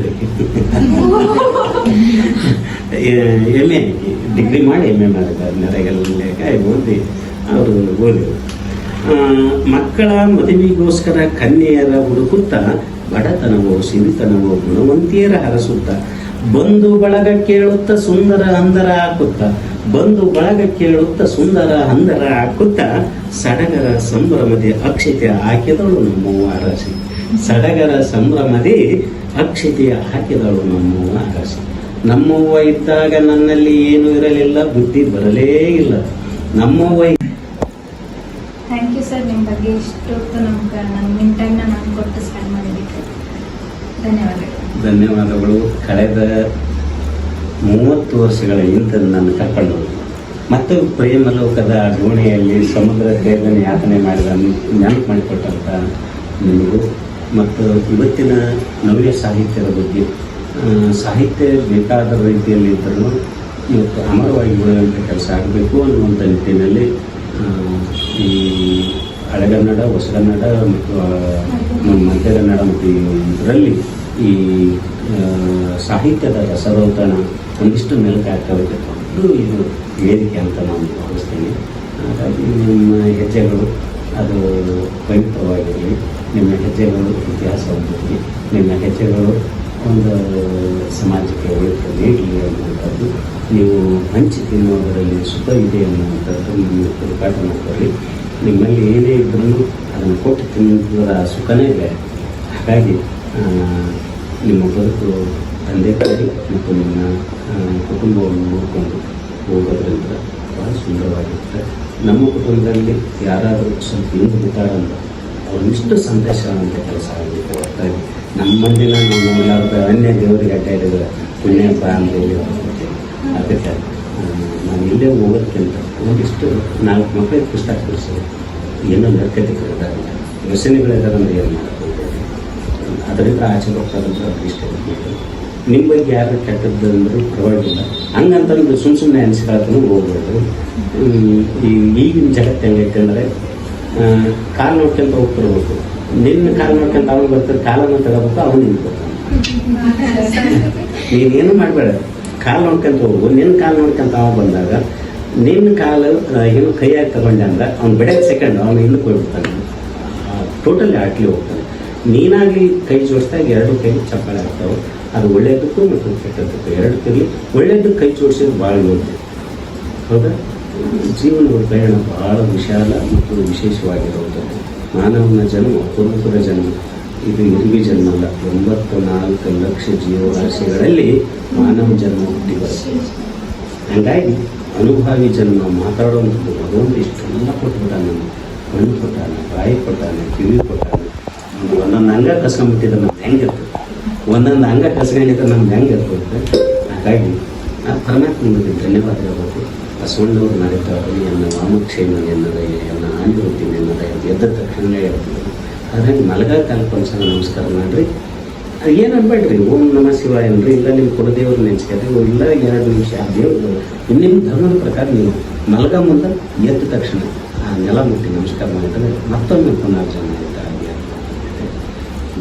A M A degree ಮಾಡಿ ಎಂ ಎ ಮಾಡಿದ್ದಾರೆ ಓದಿ. ಅವರು ಓದಿದ್ರು. ಮಕ್ಕಳ ಮದುವೆಗೋಸ್ಕರ ಕನ್ಯೆಯರ ಹುಡುಕುತ್ತ ಬಡತನವೋ, ಸಿರಿತನವೋ, ಗುಣವಂತಿಯರ ಹರಸುತ್ತ ಬಂಧು ಬಳಗ ಕೇಳುತ್ತ ಸುಂದರ ಅಂದರ ಹಾಕುತ್ತ ಬಂಧು ಬಳಗ ಕೇಳುತ್ತ ಸುಂದರ ಅಂದರ ಹಾಕುತ್ತ ಸಡಗರ ಸಂಭ್ರಮದಿ ಅಕ್ಷತೆ ಹಾಕಿದಳು ನಮ್ಮವ್ವ ಅರಸಿ ಸಡಗರ ಸಂಭ್ರಮದಿ ಅಕ್ಷತೆ ಹಾಕಿದಳು ನಮ್ಮವ್ವ ಅರಸಿ ನಮ್ಮವ್ವ ಇದ್ದಾಗ ನನ್ನಲ್ಲಿ ಏನು ಇರಲಿಲ್ಲ, ಬುದ್ಧಿ ಬರಲೇ ಇಲ್ಲ. ನಮ್ಮವ್ವ ಥ್ಯಾಂಕ್ ಯು ಸರ್ ನಿಮ್ಮ ಬಗ್ಗೆ ಇಷ್ಟೊತ್ತು ನಮ್ಗೆ ನಾನು ಕೊಟ್ಟು ಸ್ಪೆಂಡ್ ಮಾಡಿದ್ದಕ್ಕೆ. ಧನ್ಯವಾದಗಳು. ಧನ್ಯವಾದಗಳು. ಕಳೆದ ಮೂವತ್ತು ವರ್ಷಗಳ ಹಿಂದೆ ನನ್ನ ಕರ್ಕೊಂಡು ಮತ್ತು ಪ್ರೇಮ ಲೋಕದ ದೋಣಿಯಲ್ಲಿ ಸಮುದ್ರ ತೀರದಲ್ಲಿ ಯಾತನೆ ಮಾಡಿದ ನೆನಪು ಮಾಡಿಕೊಟ್ಟಂತ ನಿಮಗೂ. ಮತ್ತು ಇವತ್ತಿನ ನವ್ಯ ಸಾಹಿತ್ಯದ ಬಗ್ಗೆ ಸಾಹಿತ್ಯ ಬೇಕಾದ ರೀತಿಯಲ್ಲಿ ಇದ್ದರೂ ಇವತ್ತು ಅಮರವಾಗಿ ಬೆಳೆಯುವಂಥ ಕೆಲಸ ಆಗಬೇಕು ಅನ್ನುವಂಥ ನಿಟ್ಟಿನಲ್ಲಿ ಈ ಹಳೆಗನ್ನಡ ಹೊಸಗನ್ನಡ ಮತ್ತು ಮಧ್ಯಗನ್ನಡ ಮತ್ತು ಇದರಲ್ಲಿ ಈ ಸಾಹಿತ್ಯದ ರಸರೋತಣ ಒಂದಿಷ್ಟು ಮೆಲುಕು ಆಗ್ತದೆ ಅದು ಇದು ವೇದಿಕೆ ಅಂತ ನಾನು ಭಾವಿಸ್ತೀನಿ. ಹಾಗಾಗಿ ನಿಮ್ಮ ಹೆಜ್ಜೆಗಳು, ಅದು ಪವಿತ್ರವಾಗಿರಲಿ. ನಿಮ್ಮ ಹೆಜ್ಜೆಗಳು ಇತಿಹಾಸವಾಗಿರಲಿ. ನಿಮ್ಮ ಹೆಜ್ಜೆಗಳು ಒಂದು ಸಮಾಜಕ್ಕೆ ಒಳಿತು ನೀಡಲಿ ಅನ್ನುವಂಥದ್ದು. ನೀವು ಹಂಚಿ ತಿನ್ನುವುದರಲ್ಲಿ ಸುಖ ಇದೆ ಅನ್ನುವಂಥದ್ದು ನಿಮ್ಮ ಹುಡುಕಾಟ ಮಾಡ್ಕೊಳ್ಳಿ ನಿಮ್ಮಲ್ಲಿ ಏನೇ ಇದ್ರೂ ಅದನ್ನು ಕೊಟ್ಟು ತಿನ್ನುವುದರ ಸುಖನೇ ಇದೆ ಹಾಗಾಗಿ ನಿಮ್ಮ ಬದುಕು ತಂದೆ ತಾಯಿ ಮತ್ತು ನಿಮ್ಮ ಕುಟುಂಬವನ್ನು ನೋಡಿಕೊಂಡು ಹೋಗೋದ್ರಿಂದ ಭಾಳ ಸುಂದರವಾಗಿರುತ್ತೆ. ನಮ್ಮ ಕುಟುಂಬದಲ್ಲಿ ಯಾರಾದರೂ ಸ್ವಲ್ಪ ಹಿಂದೆ ಬಿಟ್ಟಾರಂತ ಅವ್ರನ್ನಿಷ್ಟು ಸಂತೋಷ ಅಂತ ಕೆಲಸ ಆಗಬೇಕು ಹೊರತಾಗಿ ನಮ್ಮಲ್ಲಿ ನಾವು ನೋಡಲಾರ್ದ ಅನ್ಯ ದೇವರಿಗೆ ಅಡ್ಡಾಡಿದ್ರೆ ಪುಣ್ಯ ಹಬ್ಬ. ಅದಕ್ಕೆ ನಾವು ಇಲ್ಲೇ ಹೋಗೋದಕ್ಕಿಂತ ಒಂದಿಷ್ಟು ನಾಲ್ಕು ಮಕ್ಕಳಿಗೆ ಪುಸ್ತಕ ಕೊಡಿಸಿದೆ ಏನೋ ನರ್ಕತಿಗಳಿದ್ದಾರೆ ವ್ಯಸನಿಗಳಿದ್ದಾರೆ ಅಂದ್ರೆ ಏನು ಮಾಡ್ಬೋದು? ಅದರಿಂದ ಆಚೆ ಹೋಗ್ತಕ್ಕಂಥ ಇಷ್ಟ ನಿಮ್ಮ ಬಗ್ಗೆ ಯಾರು ಕೆಟ್ಟದ್ದು ಅಂದ್ರೆ ಪರವಾಗಿಲ್ಲ. ಹಂಗಂತಂದ್ರೆ ಸುಮ್ಮ ಸುಮ್ಮನೆ ಅನಿಸ್ಕೊಳಕ್ಕೂ ಹೋಗ್ಬೋದು ಈಗಿನ ಜಗತ್ತು ಹೆಂಗೈತೆ ಅಂದರೆ ಕಾಲು ನೋಡ್ಕೊಂತ ಹೋಗ್ತಿರ್ಬೇಕು ನಿನ್ನ ಕಾಲು ನೋಡ್ಕೊಂತ ಅವನು ಬರ್ತಾರೆ, ಕಾಲನ್ನು ತಗೋಬೇಕು, ಅವನು ಬರ್ತಾನೆ ನೀನೇನು ಮಾಡಬೇಡ. ಕಾಲು ನೋಡ್ಕೊಂತ ಹೋಗು. ನಿನ್ನ ಕಾಲು ನೋಡ್ಕೊಂತ ಅವ ಬಂದಾಗ, ನಿನ್ನ ಕಾಲು ಏನು ಕೈಯಾಗಿ ತಗೊಂಡೆ ಅಂದ್ರೆ ಅವ್ನು ಬೆಳಗ್ಗೆ ಸೆಕೆಂಡ್ ಅವನು ಹಿಂದಕ್ಕೆ ಹೋಗ್ಬಿಡ್ತಾನೆ ಟೋಟಲಿ ಆಟ್ಲಿ ಹೋಗ್ತಾನೆ. ನೀನಾಗಿ ಕೈ ಜೋಡಿಸಿದಾಗ ಎರಡು ಕೈ ಚಪ್ಪಾಳೆ ಆಗ್ತಾವೆ. ಅದು ಒಳ್ಳೆಯದಕ್ಕೂ ಮತ್ತು ಎರಡು ಎರಡಕ್ಕಲ್ಲಿ ಒಳ್ಳೆಯದಕ್ಕೆ ಕೈ ಜೋಡಿಸಿದ್ರೆ ಭಾಳ ಯೋಗ್ಯ ಹೌದಾ? ಜೀವನದ ಪ್ರಯಾಣ ಬಹಳ ವಿಶಾಲ ಮತ್ತು ವಿಶೇಷವಾಗಿರುವಂಥದ್ದು. ಮಾನವನ ಜನ್ಮ ಪುರುಪುರ ಜನ್ಮ. ಇದು ಇರುವಿ ಜನ್ಮ ಅಲ್ಲ. ಒಂಬತ್ತು ನಾಲ್ಕು ಲಕ್ಷ ಜೀವರಾಶಿಗಳಲ್ಲಿ ಮಾನವ ಜನ್ಮ ಹುಟ್ಟಿ ಬರುತ್ತೆ. ಹಂಗಾಗಿ ಅನುಭವಿ ಜನ್ಮ ಮಾತಾಡುವಂಥದ್ದು ಅದೊಂದು ಇಷ್ಟೆಲ್ಲ ಕೊಟ್ಬಿಟ್ಟಾನೆ. ಕಣ್ಣು ಕೊಟ್ಟಾನೆ, ಬಾಯಿ ಕೊಟ್ಟಾನೆ, ಕಿವಿ ಕೊಟ್ಟಾನೆ. ಒಂದೊಂದು ಅಂಗ ಕಸ್ಕೊಂಡ್ಬಿಟ್ಟಿದ್ರೆ ಹೆಂಗೆ ಹೆಂಗಿರ್ತದೆ ಒಂದೊಂದು ಅಂಗ ಕಸ್ಕೊಂಡಿದ್ರೆ ನಮ್ದು ಹೆಂಗಿರ್ತದೆ ಹಾಗಾಗಿ ಆ ಪರಮಾತ್ಮನಿಗೆ ಧನ್ಯವಾದ ಆ ಸುಳ್ಳವ್ರು ನಡೀತಾರೆ ಎನ್ನ ವಾಮಕ್ಷೇಮ ಎನ್ನದ, ಎನ್ನ ಆಂಡ್ರೋತಿ ಎನ್ನದ ಎದ್ದ ತಕ್ಷಣ ಹೇಳ್ತೀವಿ ಹಾಗಾಗಿ ಮಲಗ ಒಂದ್ಸಲ ನಮಸ್ಕಾರ ಮಾಡ್ರಿ. ಏನು ಅನ್ಬೇಡ್ರಿ? ಓಂ ನಮ ಶಿವಾಯ ಅನ್ರಿ ಇಲ್ಲ ನಿಮ್ಮ ಕುಲದೇವ್ರು ಓ, ಇಲ್ಲ, ಎರಡು ನಿಮಿಷ, ಆ ದೇವ್ರು ನಿಮ್ಮ ಧರ್ಮದ ಪ್ರಕಾರ ನೀವು ಮಲಗ ಮುಂದೆ ಎದ್ದ ತಕ್ಷಣ ಆ ನೆಲ ಮುಟ್ಟಿ ನಮಸ್ಕಾರ ಮಾಡಿದ್ರೆ ಮತ್ತೊಮ್ಮೆ ಪುನರ್ಜನ್ಮ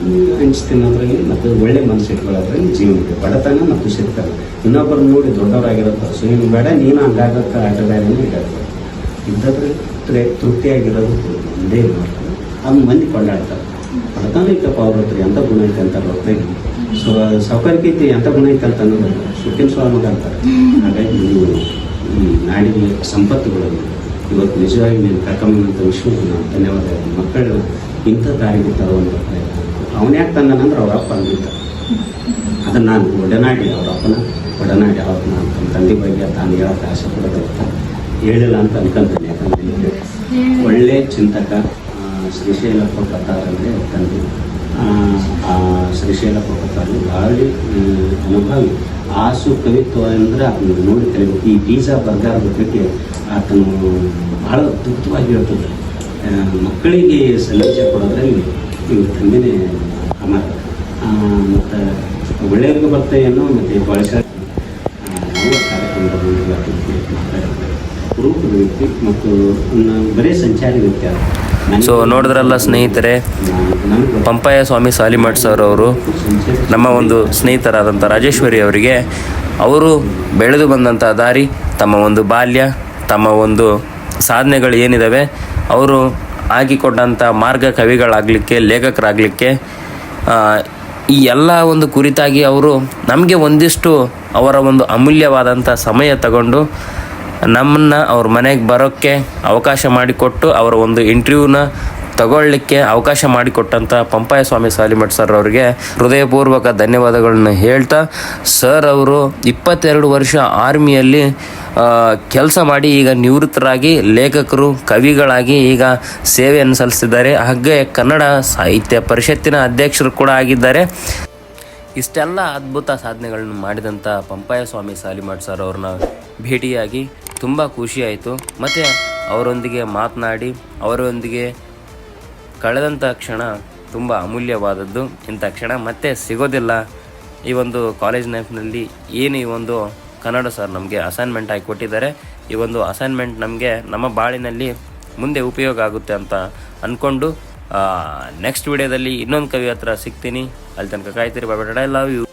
ತಿನ್ನೋದ್ರಲ್ಲಿ ಮತ್ತು ಒಳ್ಳೆ ಮನಸ್ಸು ಇಟ್ಕೊಳ್ಳೋದ್ರಲ್ಲಿ ಜೀವನಕ್ಕೆ ಬಡತನ ಮತ್ತು ಸಿಗ್ತಾರೆ ಇನ್ನೊಬ್ಬರು ನೋಡಿ ದೊಡ್ಡವರಾಗಿರುತ್ತೆ ಸೊ ನೀನು ಬೇಡ ನೀನು ಹಂಗಾಗತ್ತೆ ಆಟಗಾರನೇ ಇಡಬೇಕು ಇದ್ದದ್ರೆ ತೃಪ್ತಿಯಾಗಿರೋದು ಒಂದೇ ಮಾತು. ಅದು ಮಂದಿ ಕೊಂಡಾಡ್ತಾರೆ. ಬಡತನ ಐತಪ್ಪ ಅವ್ರ ಹತ್ರ ಎಂಥ ಗುಣ ಐತೆ ಅಂತಾರೆ ಹೊರತಾಗಿ ಸೊ, ಸೌಕರ್ಯಕ್ಕೆ ಎಂಥ ಗುಣ ಐತೆ ಅಂತ ಅನ್ನೋದು ಸುಖಿನ ಸ್ವಾಮಿಗೆ ಅಂತಾರೆ. ಹಾಗಾಗಿ ನೀವು ಈ ನಾಡಿನ ಸಂಪತ್ತುಗಳನ್ನು ಇವತ್ತು ನಿಜವಾಗಿ ನೀನು ಕರ್ಕೊಂಬಂದಂಥ ನಾನು ಧನ್ಯವಾದ ಹೇಳ್ತೀನಿ. ಮಕ್ಕಳು ಇಂಥ ದಾರಿಗೆ ತರುವಂಥ ಪ್ರಯತ್ನ. ಅವನು ಯಾಕೆ ತಂದನಂದ್ರೆ ಅವ್ರ ಅಪ್ಪ ಅಂದಿದ್ದ. ಅದನ್ನು ನಾನು ಒಡನಾಡಿ ಅವ್ರ ಅಪ್ಪನ ಒಡನಾಡಿ ಅವತ್ತು ಅಂತ ತಂದೆ ಬಗ್ಗೆ ತಾನು ಹೇಳೋಕ್ಕೆ ಆಸೆ ಪಡೋದು ಹೇಳಿಲ್ಲ ಅಂತ ಅನ್ಕೊಂತೀನಿ. ಯಾಕಂದ್ರೆ ಒಳ್ಳೆ ಚಿಂತಕ ಶ್ರೀಶೈಲ ಶ್ರೀಶೈಲಪ್ಪ ಕಟ್ಟಾರಂದರೆ ತಂದೆ. ಆ, ಶ್ರೀಶೈಲಪ್ಪ ಶ್ರೀಶೈಲ ಪ್ರಭುತ್ವದಲ್ಲಿ ಭಾಳ ಅನುಭವಿ ಆಸು ಕವಿತ್ವ ಅಂದರೆ ಅದನ್ನು ನೋಡಿ ಕಲಿಬೇಕು. ಈ ಬೀಜ ಬರ್ಗಾರದ ಬಗ್ಗೆ ಆತನು ಬಹಳ ಅದ್ಭುತವಾಗಿ ಹೇಳ್ತದೆ ಮಕ್ಕಳಿಗೆ ಸಂದೇಶ ಕೊಡೋದ್ರಲ್ಲಿ ಇವ್ರ ತಂದೆನೇ ಅಮರ ಮತ್ತು ಒಳ್ಳೆಯವ್ರಿಗೆ ಬರ್ತೇವೆ ಅನ್ನೋ ಮತ್ತು ಬಳಸ ನಾವು ಕಾರ್ಯಕ್ರಮದಲ್ಲಿ ಮಾತಾಡಿದ್ದೇವೆ ಕುರುಕುಲ ವ್ಯಕ್ತಿ ಮತ್ತು ಬರೀ ಸಂಚಾರಿ ವ್ಯಕ್ತಿ ಸೊ ನೋಡಿದ್ರಲ್ಲ ಸ್ನೇಹಿತರೆ ಪಂಪಯ್ಯ ಪಂಪಾಯ ಸ್ವಾಮಿ ಸಾಲಿಮಠ್ ಸರ್ ಅವರು, ನಮ್ಮ ಒಂದು ಸ್ನೇಹಿತರಾದಂಥ ರಾಜೇಶ್ವರಿ ಅವರಿಗೆ ಅವರು ಬೆಳೆದು ಬಂದಂಥ ದಾರಿ, ತಮ್ಮ ಒಂದು ಬಾಲ್ಯ, ತಮ್ಮ ಒಂದು ಸಾಧನೆಗಳು ಏನಿದ್ದಾವೆ ಅವರು ಆಗಿಕೊಟ್ಟಂಥ ಮಾರ್ಗ ಕವಿಗಳಾಗಲಿಕ್ಕೆ, ಲೇಖಕರಾಗಲಿಕ್ಕೆ ಈ ಎಲ್ಲ ಒಂದು ಕುರಿತಾಗಿ ಅವರು ನಮಗೆ ಒಂದಿಷ್ಟು ಅವರ ಒಂದು ಅಮೂಲ್ಯವಾದಂಥ ಸಮಯ ತಗೊಂಡು ನಮ್ಮನ್ನು ಅವ್ರ ಮನೆಗೆ ಬರೋಕ್ಕೆ ಅವಕಾಶ ಮಾಡಿಕೊಟ್ಟು, ಅವರ ಒಂದು ಇಂಟರ್ವ್ಯೂನ ತಗೊಳ್ಳಿಕ್ಕೆ ಅವಕಾಶ ಮಾಡಿಕೊಟ್ಟಂಥ ಪಂಪಾಯ ಸ್ವಾಮಿ ಸಾಲಿಮಠ್ ಸರ್ ಅವರಿಗೆ ಹೃದಯಪೂರ್ವಕ ಧನ್ಯವಾದಗಳನ್ನು ಹೇಳ್ತಾ, ಸರ್ ಅವರು ಇಪ್ಪತ್ತೆರಡು ವರ್ಷ ಆರ್ಮಿಯಲ್ಲಿ ಕೆಲಸ ಮಾಡಿ ಈಗ ನಿವೃತ್ತರಾಗಿ ಲೇಖಕರು, ಕವಿಗಳಾಗಿ ಈಗ ಸೇವೆಯನ್ನು ಸಲ್ಲಿಸಿದ್ದಾರೆ. ಹಾಗೆ ಕನ್ನಡ ಸಾಹಿತ್ಯ ಪರಿಷತ್ತಿನ ಅಧ್ಯಕ್ಷರು ಕೂಡ ಆಗಿದ್ದಾರೆ. ಇಷ್ಟೆಲ್ಲ ಅದ್ಭುತ ಸಾಧನೆಗಳನ್ನು ಮಾಡಿದಂಥ ಪಂಪಾಯ ಸ್ವಾಮಿ ಸಾಲಿಮಾಡ್ ಸರ್ ಅವ್ರನ್ನ ಭೇಟಿಯಾಗಿ ತುಂಬ ಖುಷಿಯಾಯಿತು ಮತ್ತು ಅವರೊಂದಿಗೆ ಮಾತನಾಡಿ, ಅವರೊಂದಿಗೆ ಕಳೆದಂಥ ಕ್ಷಣ ತುಂಬ ಅಮೂಲ್ಯವಾದದ್ದು. ಇಂಥ ಕ್ಷಣ ಮತ್ತೆ ಸಿಗೋದಿಲ್ಲ. ಈ ಒಂದು ಕಾಲೇಜ್ ಲೈಫ್ನಲ್ಲಿ ಏನು ಈ ಒಂದು ಕನ್ನಡ ಸರ್ ನಮಗೆ ಅಸೈನ್ಮೆಂಟ್ ಆಗಿ ಕೊಟ್ಟಿದ್ದಾರೆ. ಈ ಒಂದು ಅಸೈನ್ಮೆಂಟ್ ನಮಗೆ ನಮ್ಮ ಬಾಳಿನಲ್ಲಿ ಮುಂದೆ ಉಪಯೋಗ ಆಗುತ್ತೆ ಅಂತ ಅಂದ್ಕೊಂಡು ನೆಕ್ಸ್ಟ್ ವಿಡಿಯೋದಲ್ಲಿ ಇನ್ನೊಂದು ಕವಿ ಹತ್ರ ಸಿಗ್ತೀನಿ. ಅಲ್ಲಿ ತನಕ ಕಾಯ್ತೀರಿ ಬಾಯ್ ಐ ಲವ್ ಯು